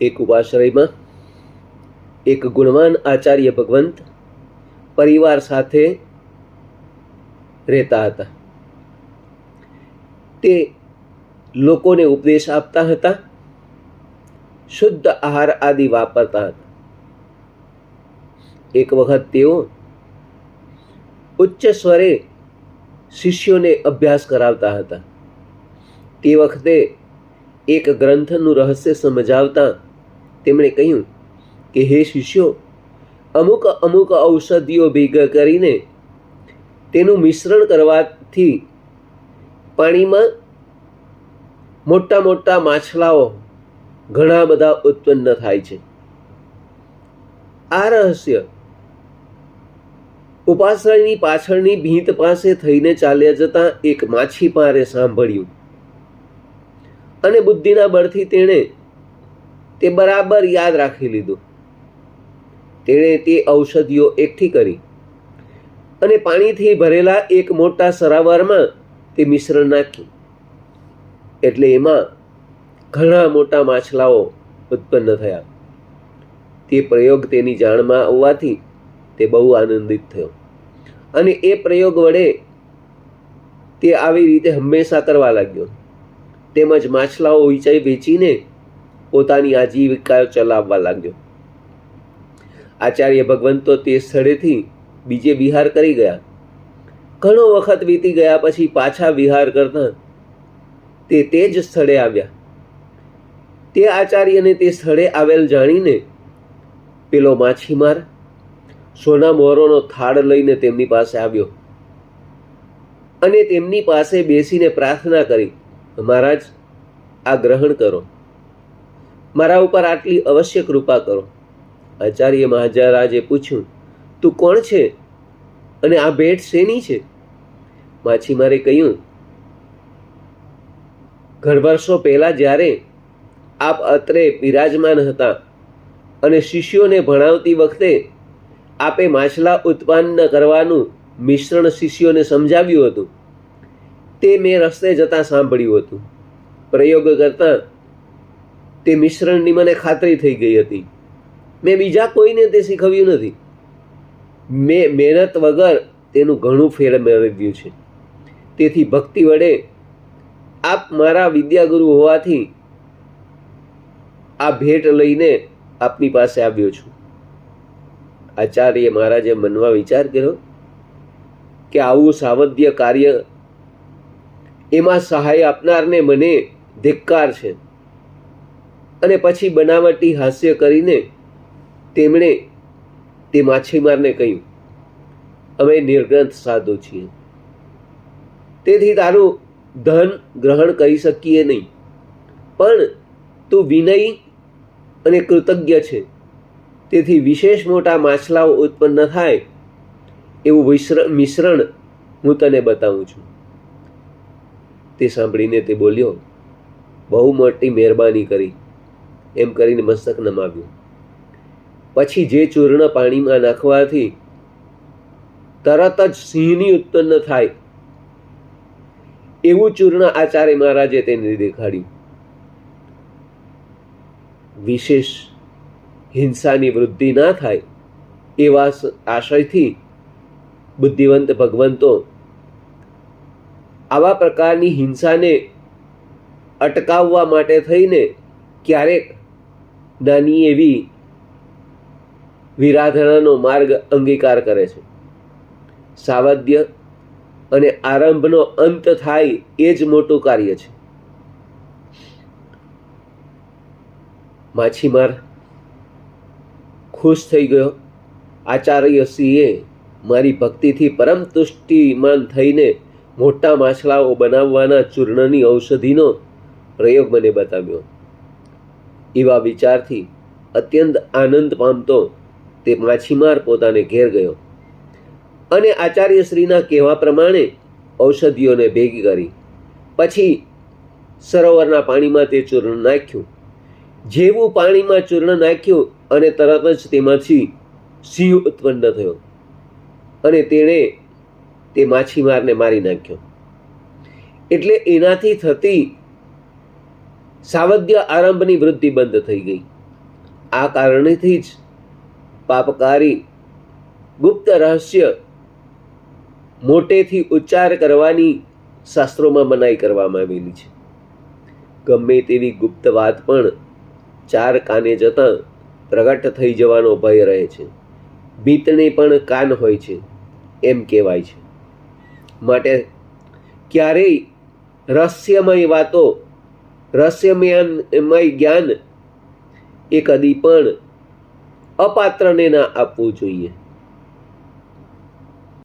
એક ઉપાશ્રયમાં એક ગુણવાન આચાર્ય ભગવંત પરિવાર સાથે રહેતા હતા. તે લોકોને ઉપદેશ આપતા હતા, શુદ્ધ આહાર આદિ વાપરતા હતા. એક વખત તેઓ ઉચ્ચ સ્વરે શિષ્યોને અભ્યાસ કરાવતા હતા. તે વખતે એક ગ્રંથનું રહસ્ય સમજાવતા તેમણે કહ્યું કે, હે શિષ્યો, અમુક અમુક ઔષધિઓ ભેગા કરીને તેનું મિશ્રણ કરવાથી પાણીમાં મોટા મોટા માછલાઓ ઘણા બધા ઉત્પન્ન થાય છે. આ રહસ્ય ઉપાશ્રયની પાછળની ભીંત પાસે થઈને ચાલ્યા જતા એક માછીમારે સાંભળ્યું અને બુદ્ધિના બળથી તેણે તે બરાબર યાદ રાખી લીધું. તેણે તે ઔષધિઓ એકઠી કરી અને પાણીથી ભરેલા એક મોટા સરાવરમાં તે મિશ્રણ નાખ્યું. એટલે એમાં ઘણા મોટા માછલાઓ ઉત્પન્ન થયા. તે પ્રયોગ તેની જાણમાં આવવાથી તે બહુ આનંદિત થયો. અને એ પ્રયોગ વડે તે આવી રીતે હંમેશા કરવા લાગ્યો. તેમજ માછલાઓ વિચાઈ વેચીને પોતાની આજીવિકા ચલાવવા લાગ્યો. આચાર્ય ભગવંતો તે સ્થળેથી બીજે વિહાર કરી ગયા. ઘણો વખત વીતી ગયા પછી પાછા વિહાર કરતા તે તે જ સ્થળે આવ્યા. તે આચાર્યને તે સ્થળે આવેલ જાણીને પેલો માછીમાર સોના મોરોનો થાળ લઈને તેમની પાસે આવ્યો અને તેમની પાસે બેસીને પ્રાર્થના કરી, મહારાજ, આ ગ્રહણ કરો. મારા ઉપર આટલી અવશ્ય કૃપા કરો. આચાર્ય મહાજરાજે પૂછ્યું, તું કોણ છે? અને આ ભેટ શેની છે? માછીમારે કહ્યું, ઘણ વર્ષો પહેલાં જ્યારે આપ અત્રે બિરાજમાન હતા અને શિષ્યોને ભણાવતી વખતે આપે માછલા ઉત્પન્ન કરવાનું મિશ્રણ શિષ્યોને સમજાવ્યું હતું, તે મેં રસ્તે જતાં સાંભળ્યું હતું. પ્રયોગ કરતાં તે મિશ્રણની મને ખાતરી થઈ ગઈ હતી. મેં બીજા કોઈને તે શીખવ્યું નથી. મેં મહેનત વગર તેનું ઘણું ફેર મેળવ્યું છે. તેથી ભક્તિ વડે આપ મારા વિદ્યાગુરુ હોવાથી આ ભેટ લઈને આપની પાસે આવ્યો છું. આચાર્ય મહારાજે મનમાં વિચાર કર્યો કે આવું સાવધ્ય કાર્ય એમાં સહાય આપનારને મને ધિક્કાર છે. અને પછી બનાવટી હાસ્ય કરીને તેમણે તે માછીમારને કહ્યું, અમે નિર્ગ્રંથ સાધુ છીએ. તેથી તારું ધન ગ્રહણ કરી શકીએ નહીં. પણ તું વિનય અને કૃતજ્ઞ છે. તેથી વિશેષ મોટા માછલાઓ ઉત્પન્ન થાય એવું મિશ્રણ હું તને બતાવું છું. તે સાંભળીને તે બોલ્યો, બહુ મોટી મહેરબાની કરી. એમ કરીને મસ્તક નમાવ્યું. પછી જે ચૂર્ણ પાણીમાં નાખવાથી તરત જ સિંહની ઉત્પન્ન થાય. એવું ચૂર્ણ આચાર્ય મહારાજે તેને દેખાડ્યું. વિશેષ હિંસાની વૃદ્ધિ ના થાય એવા આશયથી બુદ્ધિવંત ભગવંતો આવા પ્રકારની હિંસાને અટકાવવા માટે થઈને ક્યારેક નાની એવી વિરાધનાનો માર્ગ અંગીકાર કરે છે. સાવધ્ય અને આરંભનો અંત થાય એ જ મોટું કાર્ય છે. માછીમાર ખુશ થઈ ગયો. આચાર્ય સિંહે મારી ભક્તિથી પરમ તુષ્ટિમાન થઈને મોટા માછલાઓ બનાવવાના ચૂર્ણની ઔષધિનો પ્રયોગ મને બતાવ્યો. એવા વિચારથી અત્યંત આનંદ પામતો તે માછીમાર પોતાને ઘેર ગયો. અને આચાર્યશ્રીના કહેવા પ્રમાણે ઔષધિઓને ભેગી કરી. પછી સરોવરના પાણીમાં તે ચૂર્ણ નાખ્યું. જેવું પાણીમાં ચૂર્ણ નાખ્યું અને તરત જ તેમાંથી સિંહ ઉત્પન્ન થયો. અને તેણે તે માછીમારને મારી નાખ્યો. એટલે એનાથી થતી સાવધ્ય આરંભની વૃદ્ધિ બંધ થઈ ગઈ. આ કારણેથી જ પાપકારી, ગુપ્ત રહસ્ય મોટેથી ઉચ્ચાર કરવાની શાસ્ત્રોમાં મનાઈ કરવામાં આવેલી છે. ગમે તેવી ગુપ્ત વાત પણ ચાર કાને જતાં પ્રગટ થઈ જવાનો ભય રહે છે. બીતને પણ કાન હોય છે, એમ કહેવાય છે. માટે ક્યારેય રહસ્યમય વાતો રહસ્યમય જ્ઞાન એ કદી પણ અપાત્રને ના આપવું જોઈએ.